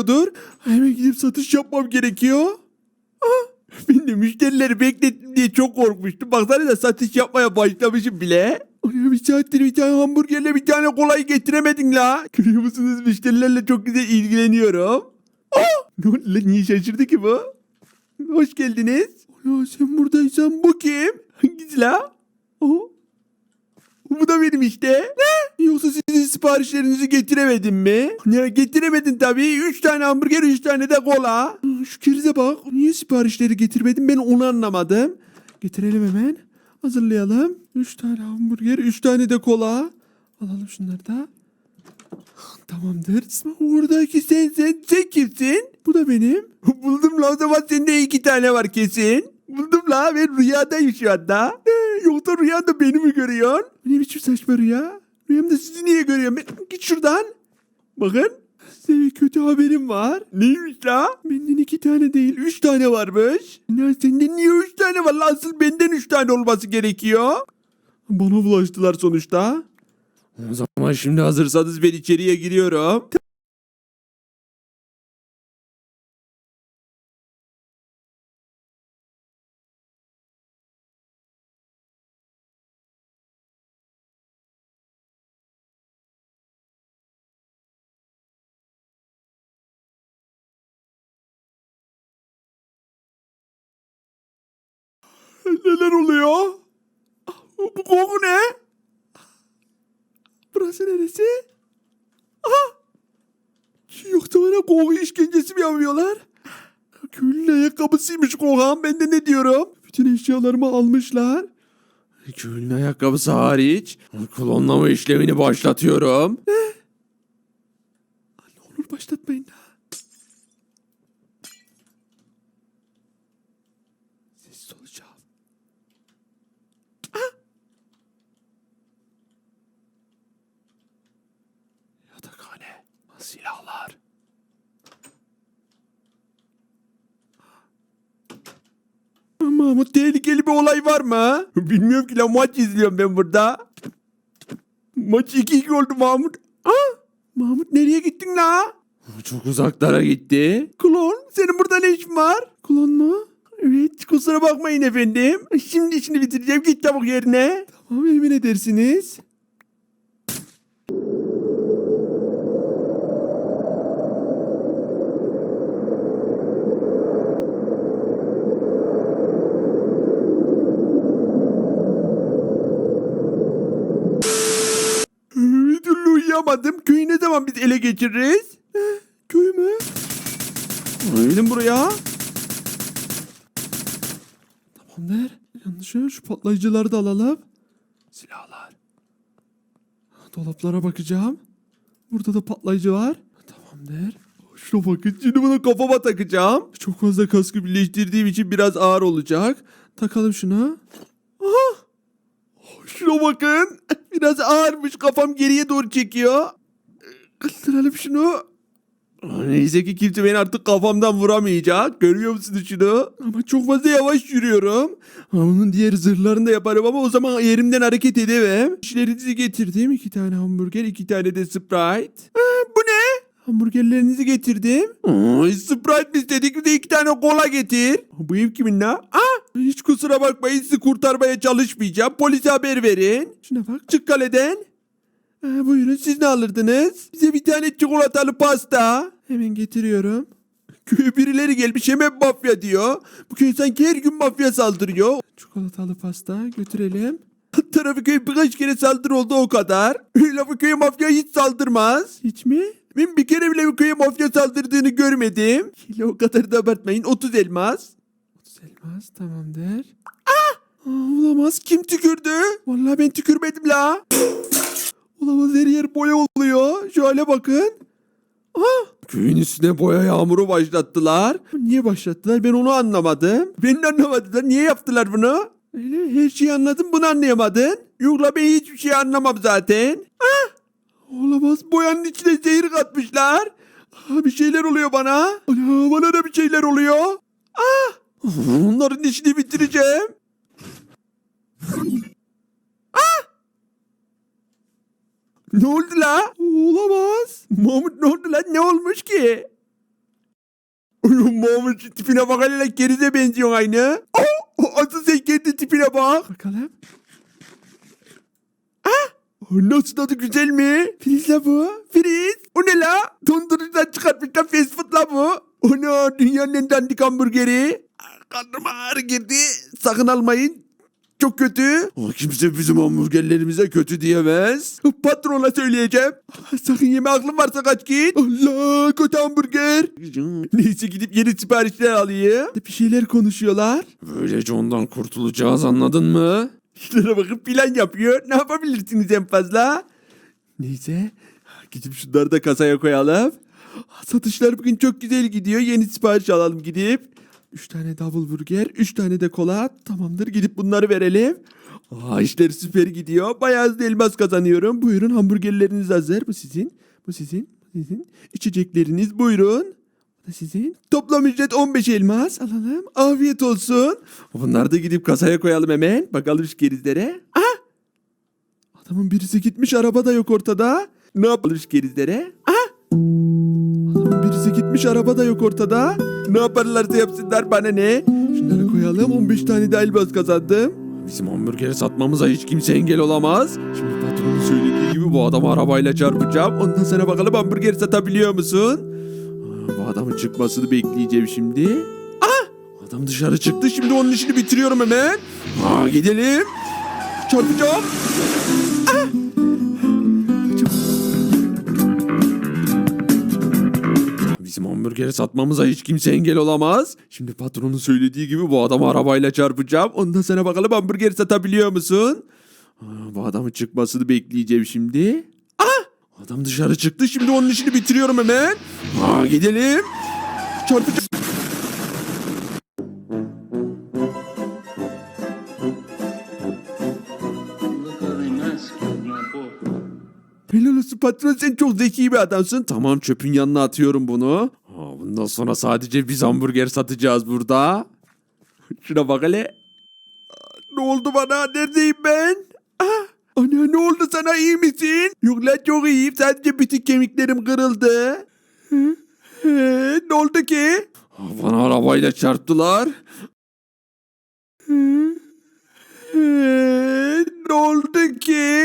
oluyordur. Hemen gidip satış yapmam gerekiyor. Ben de müşterileri beklettim diye çok korkmuştum. Baksana da satış yapmaya başlamışım bile. Ay, bir saattir bir tane hamburgerle bir tane kolay getiremedin la. Görüyor musunuz müşterilerle çok güzel ilgileniyorum. Ah! Ne? Niye şaşırdı ki bu? Hoş geldiniz. Ya sen buradaysan bu kim? Hangisi la? O. Bu da benim işte. Ne? Yoksa sizin siparişlerinizi getiremedim mi? Ya getiremedin tabii. Üç tane hamburger, üç tane de kola. Şu kerize bak. Niye siparişleri getirmedin ben onu anlamadım. Getirelim hemen. Hazırlayalım. Üç tane hamburger, üç tane de kola. Alalım şunları da. Tamamdır. Oradaki sen, sen, sen kimsin? Bu da benim. Buldum la o zaman sende iki tane var kesin. Buldum la ben rüyadayım şu anda. Ee, Yoksa rüyada beni mi görüyorsun? Ne biçim saçma rüya? Rüyamda sizi niye görüyorum? Ben, git şuradan. Bakın. Size kötü haberim var. Neymiş la? Benden iki tane değil, üç tane varmış. Ya senden niye üç tane var la? Asıl benden üç tane olması gerekiyor. Bana bulaştılar sonuçta. O zaman şimdi hazırsanız ben içeriye giriyorum. Neler oluyor? Bu koku ne? Burası neresi? Aha! Yoksa bana koku işkencesi mi yapıyorlar? Köylünün ayakkabısıymış kokan. Ben de ne diyorum? Bütün eşyalarımı almışlar. Köylünün ayakkabısı hariç. Klonlama işlemini başlatıyorum. Ne? Ne olur başlatmayın Silahlar. Mahmut tehlikeli bir olay var mı? Bilmiyorum ki lan maç izliyorum ben burada. Maç 2-2 oldu Mahmut. Ah! Mahmut nereye gittin la? Çok uzaklara gitti. Klon senin burada ne işin var? Klon mu? Evet kusura bakmayın efendim. Şimdi işini bitireceğim git çabuk yerine. Tamam emin edersiniz. Bir uyuyamadım. Köyü ne zaman biz ele geçiririz? Köy mü? Gelin buraya. Tamamdır. Yanlış şu patlayıcıları da alalım. Silahlar. Dolaplara bakacağım. Burada da patlayıcı var. Tamamdır. Şuna bakın şimdi bunu kafama takacağım. Çok fazla kaskı birleştirdiğim için biraz ağır olacak. Takalım şunu. Aha! Şuna bakın. Biraz ağırmış kafam geriye doğru çekiyor. Kaldıralım şunu. Neyse ki kimse beni artık kafamdan vuramayacak. Görüyor musunuz şunu? Ama çok fazla yavaş yürüyorum. Onun diğer zırhlarını da yaparım ama o zaman yerimden hareket edemem. İşlerinizi getirdim. iki tane hamburger, iki tane de Sprite. Ha, bu ne? Hamburgerlerinizi getirdim. Ay, Sprite mi istedik bir de iki tane kola getir. Bu ev kimin la? Aa, hiç kusura bakmayın sizi kurtarmaya çalışmayacağım. Polise haber verin. Şuna bak çık kaleden. Ha, buyurun siz ne alırdınız? Bize bir tane çikolatalı pasta. Hemen getiriyorum. Köye birileri gelmiş hemen mafya diyor. Bu köy sanki her gün mafya saldırıyor. Çikolatalı pasta götürelim. Tarafı köy birkaç kere saldırı oldu o kadar. Öyle bu köye mafya hiç saldırmaz. Hiç mi? Ben bir kere bile bu köye mafya saldırdığını görmedim. Kilo o kadar da abartmayın. 30 elmas. 30 elmas tamamdır. Ah! Aa, olamaz. Kim tükürdü? Vallahi ben tükürmedim la. Olamaz her yer boya oluyor. Şöyle bakın. Ah! Köyün üstüne boya yağmuru başlattılar. Niye başlattılar ben onu anlamadım. Ben de anlamadılar. Niye yaptılar bunu? Öyle her şeyi anladım bunu anlayamadın. Yok la ben hiçbir şey anlamam zaten. Ah! Olamaz boyanın içine zehir katmışlar. Ah, bir şeyler oluyor bana. Ana, bana da bir şeyler oluyor. Ah! Onların işini bitireceğim. Ne oldu la? Olamaz. Mahmut ne oldu lan? Ne olmuş ki? Şu tipine bak hele gerize benziyorsun aynı. Oh, asıl sen kendi tipine bak. Bakalım. Ah, nasıl tadı güzel mi? Filiz la bu. Filiz. O ne la? Dondurucudan çıkartmışlar fast food la bu. Ona dünyanın en dandik hamburgeri. Karnım ağrı girdi. Sakın almayın. Çok kötü. Ama kimse bizim hamburgerlerimize kötü diyemez. Patrona söyleyeceğim. Sakın yeme aklın varsa kaç git. Allah kötü hamburger. Neyse gidip yeni siparişler alayım. Bir şeyler konuşuyorlar. Böylece ondan kurtulacağız anladın mı? Şunlara bakıp plan yapıyor. Ne yapabilirsiniz en fazla? Neyse. Gidip şunları da kasaya koyalım. Satışlar bugün çok güzel gidiyor. Yeni sipariş alalım gidip. 3 tane double burger, 3 tane de kola. Tamamdır gidip bunları verelim. Aa işler süper gidiyor. Bayağı hızlı elmas kazanıyorum. Buyurun hamburgerleriniz hazır. Bu sizin. Bu sizin. Bu sizin. İçecekleriniz buyurun. Bu da sizin. Toplam ücret 15 elmas. Alalım. Afiyet olsun. Bunları da gidip kasaya koyalım hemen. Bakalım şu gerizlere. Aha! Adamın birisi gitmiş araba da yok ortada. Ne yapalım şu gerizlere? Aha! Adamın birisi gitmiş araba da yok ortada. Ne yaparlarsa yapsınlar bana ne? Şunları koyalım 15 tane de elbaz kazandım. Bizim hamburgeri satmamıza hiç kimse engel olamaz. Şimdi patronun söylediği gibi bu adamı arabayla çarpacağım. Ondan sonra bakalım hamburger satabiliyor musun? Bu adamın çıkmasını bekleyeceğim şimdi. Ah! Adam dışarı çıktı. Şimdi onun işini bitiriyorum hemen. Aa, gidelim. Çarpacağım. Hamburgeri satmamıza hiç kimse engel olamaz. Şimdi patronun söylediği gibi bu adamı arabayla çarpacağım. Ondan sonra bakalım hamburgeri satabiliyor musun? Aa, bu adamın çıkmasını bekleyeceğim şimdi. Ah! Adam dışarı çıktı. Şimdi onun işini bitiriyorum hemen. Aa, gidelim. Çarpacağım. Olsun patron sen çok zeki bir adamsın. Tamam çöpün yanına atıyorum bunu. Aa, bundan sonra sadece biz hamburger satacağız burada. Şuna bak hele. Ne oldu bana? Neredeyim ben? Ah, ana ne oldu sana iyi misin? Yok lan çok iyiyim. Sadece bütün kemiklerim kırıldı. Hı? Hı, ne oldu ki? Bana arabayla çarptılar. Hı? Hı, Ne oldu ki?